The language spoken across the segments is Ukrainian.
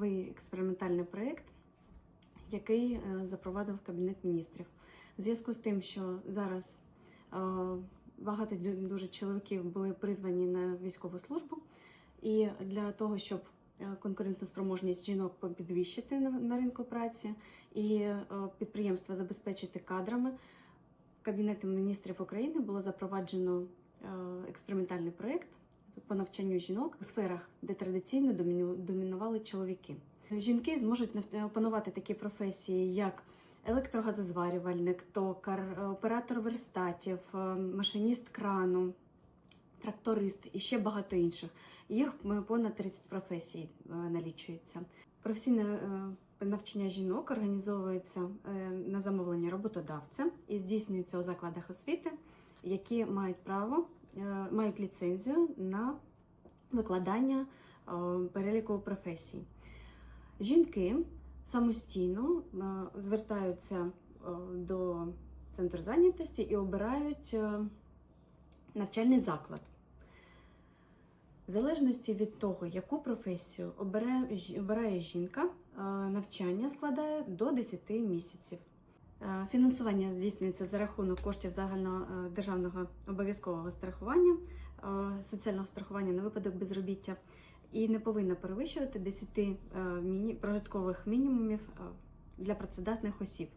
новий експериментальний проєкт, який е, запровадив Кабінет міністрів. В зв'язку з тим, що зараз е, багато дуже чоловіків були призвані на військову службу, і для того, щоб е, конкурентоспроможність жінок підвищити на, ринку праці і підприємства забезпечити кадрами, Кабінетом міністрів України було запроваджено експериментальний проєкт по навчанню жінок у сферах, де традиційно домінували чоловіки. Жінки зможуть нав- опанувати такі професії, як електрогазозварювальник, токар, оператор верстатів, е, машиніст крану, тракторист і ще багато інших. Їх е, понад 30 професій е, налічується. Професійне е, навчання жінок організовується е, на замовлення роботодавця і здійснюється у закладах освіти, які мають право, е, мають ліцензію на викладання е, переліку професій. Жінки самостійно е, звертаються е, до центру зайнятості і обирають е, навчальний заклад. В залежності від того, яку професію обирає, жінка, е, навчання складає до 10 місяців. Е, Фінансування здійснюється за рахунок коштів загального е, обов'язкового страхування, е, соціального страхування на випадок безробіття і не повинна перевищувати 10 е, прожиткових мінімумів для працездатних осіб.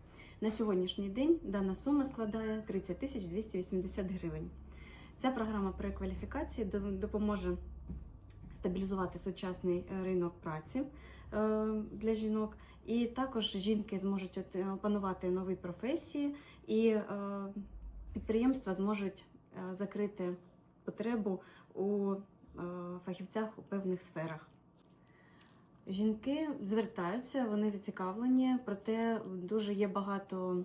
На сьогоднішній день дана сума складає 30 тисяч 280 гривень. Ця програма перекваліфікації до- допоможе стабілізувати сучасний е, ринок праці е, для жінок, і також жінки зможуть опанувати нові професії, і е, підприємства зможуть е, закрити потребу у е, фахівцях у певних сферах. Жінки звертаються, вони зацікавлені, проте дуже є багато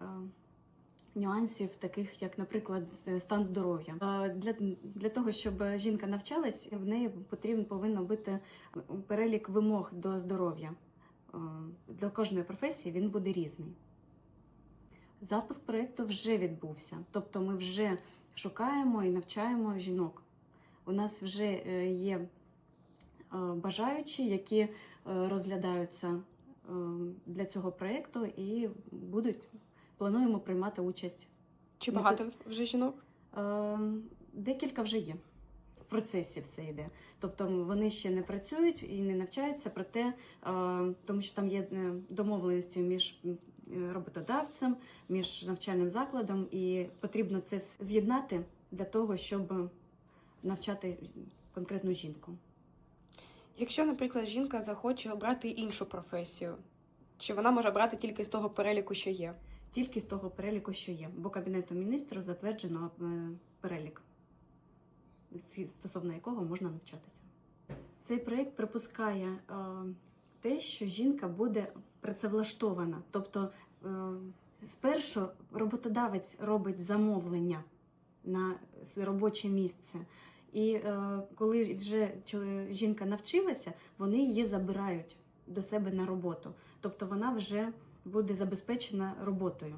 е, нюансів, таких як, наприклад, стан здоров'я. Е, Для, для того, щоб жінка навчалась, в неї потрібен повинен бути перелік вимог до здоров'я. Е, Для кожної професії він буде різний. Запуск проєкту вже відбувся, тобто ми вже шукаємо і навчаємо жінок. У нас вже е, є бажаючі, які розглядаються для цього проєкту і будуть плануємо приймати участь. Чи багато вже жінок? Е, Декілька вже є. В процесі все йде. Тобто вони ще не працюють і не навчаються, проте, е, тому що там є е, домовленості між е, роботодавцем, між навчальним закладом, і потрібно це з'єднати для того, щоб навчати конкретну жінку. Якщо, наприклад, жінка захоче обрати іншу професію, чи вона може брати тільки з того переліку, що є? Тільки з того переліку, що є, бо Кабінетом міністрів затверджено е, перелік, стосовно якого можна навчатися. Цей проєкт припускає е, те, що жінка буде працевлаштована. Тобто, е, спершу роботодавець робить замовлення на робоче місце. І е, коли вже жінка навчилася, вони її забирають до себе на роботу. Тобто вона вже буде забезпечена роботою.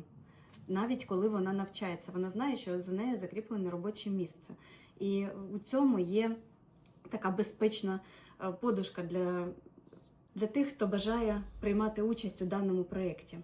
Навіть коли вона навчається, вона знає, що за нею закріплене робоче місце. І у цьому є така безпечна е, подушка для, для тих, хто бажає приймати участь у даному проєкті.